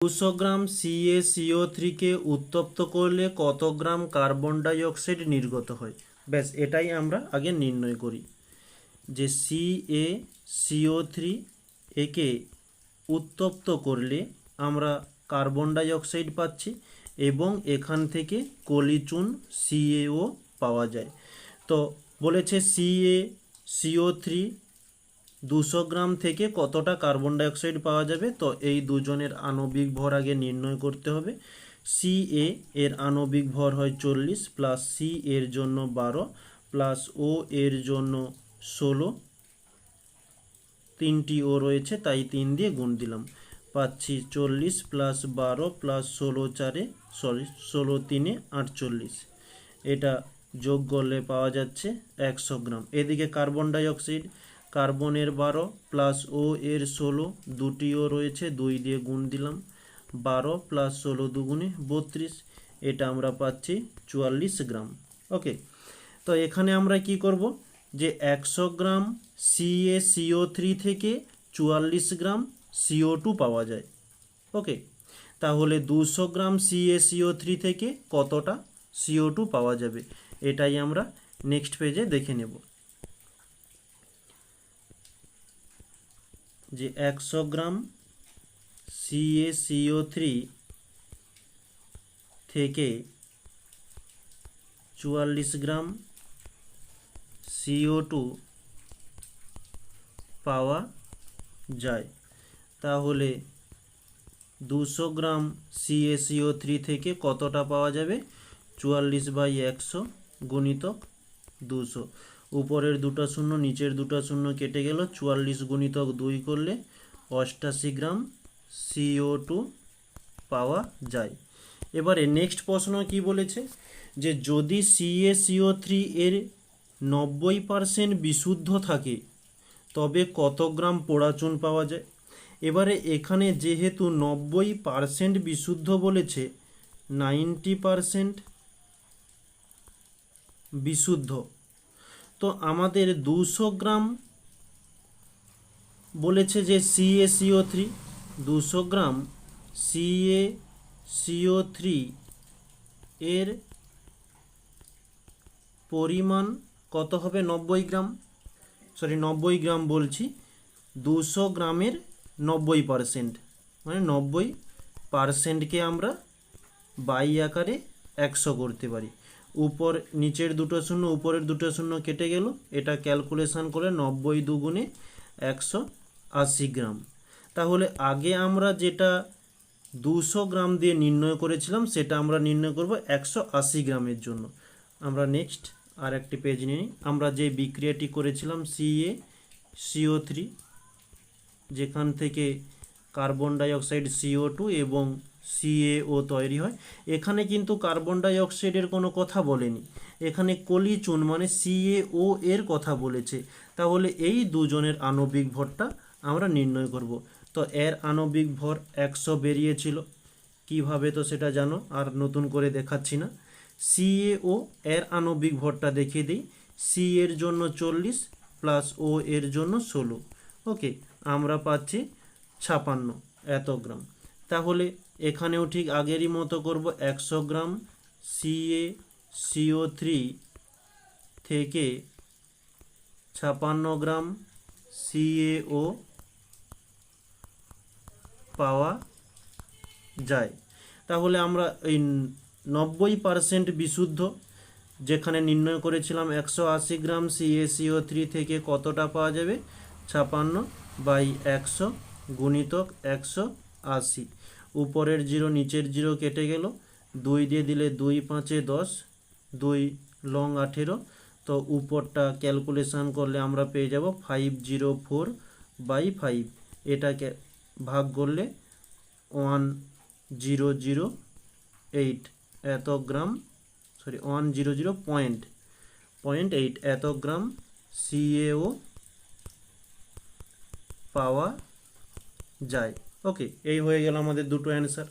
দুশো গ্রাম সিএসিও থ্রিকে উত্তপ্ত করলে কত গ্রাম কার্বন ডাইঅক্সাইড নির্গত হয়? ব্যাস, এটাই আমরা আগে নির্ণয় করি। যে সিএ সিও থ্রি একে উত্তপ্ত করলে আমরা কার্বন ডাইঅক্সাইড পাচ্ছি এবং এখান থেকে কলিচুন সিএও পাওয়া যায়। তো বলেছে সিএ সিও থ্রি দুশো গ্রাম থেকে কতটা কার্বন ডাইঅক্সাইড পাওয়া যাবে? তো এই দুজনের আণবিক ভর আগে নির্ণয় করতে হবে। সি এ এর আণবিক ভর হয় চল্লিশ প্লাস সি এর জন্য বারো প্লাস ও এর জন্য ষোলো। তিনটি ও রয়েছে, তাই তিন দিয়ে গুণ দিলাম। পাচ্ছি চল্লিশ প্লাস বারো প্লাস ষোলো চারে সরি ষোলো তিনে আটচল্লিশ। এটা যোগ করলে পাওয়া যাচ্ছে একশো গ্রাম। এদিকে কার্বন ডাই অক্সাইড কার্বনের বারো প্লাস ও এর ষোলো দুটিও রয়েছে, দুই দিয়ে গুণ দিলাম বারো প্লাস ষোলো দুগুণে বত্রিশ। এটা আমরা পাচ্ছি চুয়াল্লিশ গ্রাম। ওকে, তো এখানে আমরা কি করব? যে একশো গ্রাম সিএ সিও থ্রি থেকে চুয়াল্লিশ গ্রাম সিও টু পাওয়া যায়। ওকে, তাহলে দুশো গ্রাম সিএসিও থ্রি থেকে কতটা? সিও টু পাওয়া যাবে। এটাই আমরা নেক্সট পেজে দেখে নেব। যে একশো গ্রাম সিএসিও থ্রি থেকে চুয়াল্লিশ গ্রাম সিও টু পাওয়া যায়। তাহলে দুশো গ্রাম সিএসিও থ্রি থেকে কতটা পাওয়া যাবে? চুয়াল্লিশ বাই একশো গুণিতক দুশো। উপরের দুটো শূন্য, নিচের দুটো শূন্য কেটে গেল। চুয়াল্লিশ গুণিতক দুই করলে অষ্টাশি গ্রাম সিও টু পাওয়া যায়। এবারে নেক্সট প্রশ্ন কি বলেছে? যে যদি সিএসিও থ্রি এর নব্বই পারসেন্ট বিশুদ্ধ থাকে, তবে কত গ্রাম পোড়াচুন পাওয়া যায়? এবারে এখানে যেহেতু নব্বই পারসেন্ট বিশুদ্ধ বলেছে, নাইনটি পারসেন্ট বিশুদ্ধ। তো আমাদের দুশো গ্রাম বলেছে যে সিএ সিও থ্রি দুশো গ্রাম সিএ সিও থ্রি এর পরিমাণ কত হবে? নব্বই গ্রাম। সরি নব্বই গ্রাম বলছি। দুশো গ্রামের নব্বই পারসেন্ট মানে নব্বই পারসেন্টকে আমরা বাই আকারে একশো করতে পারি। উপর নিচের দুটো শূন্য, উপরের দুটো শূন্য কেটে গেল। এটা ক্যালকুলেশন করে নব্বই দুগুণে একশো আশি গ্রাম। তাহলে আগে আমরা যেটা দুশো গ্রাম দিয়ে নির্ণয় করেছিলাম, সেটা আমরা নির্ণয় করব একশো আশি গ্রামের জন্য। আমরা নেক্সট আর একটি পেজ নিয়ে। আমরা যে বিক্রিয়াটি করেছিলাম সিএ সিও থ্রি যেখান থেকে কার্বন ডাই অক্সাইড সিও টু এবং সিএও তৈরি হয়। এখানে কিন্তু কার্বন ডাই অক্সাইডের কোনো কথা বলেনি। এখানে কলিচুন মানে সিএও এর কথা বলেছে। তাহলে এই দুজনের আণবিক ভরটা আমরা নির্ণয় করব। তো এর আণবিক ভর একশো বেরিয়েছিল। কীভাবে তো সেটা জানো, আর নতুন করে দেখাচ্ছি না। সিএও এর আণবিক ভরটা দেখিয়ে দিই। সি এর জন্য চল্লিশ প্লাস ও এর জন্য ষোলো। ওকে আমরা পাচ্ছি ছাপান্ন এত গ্রাম। তাহলে এখানেও ঠিক আগেরই মতো করব একশো গ্রাম সিএ সিও থ্রি থেকে ছাপান্ন গ্রাম সিএও পাওয়া যায়। তাহলে আমরা এই নব্বই পারসেন্ট বিশুদ্ধ, যেখানে নির্ণয় করেছিলাম একশো আশি গ্রাম সিএসিও থ্রি থেকে কতটা পাওয়া যাবে? ছাপান্ন বাই একশো গুণিতক একশো আশি। উপরের জিরো, নিচের জিরো কেটে গেল। দুই দিয়ে দিলে দুই, পাঁচে দশ। দুই, লং আঠেরো। তো উপরটা ক্যালকুলেশন করলে আমরা পেয়ে যাব five zero four by five এটাকে ভাগ করলে ওয়ান জিরো জিরো এইট এত gram sorry one zero zero point point eight এত গ্রাম সিএও পাওয়া যায়। ওকে এই হয়ে গেল আমাদের দুটো অ্যান্সার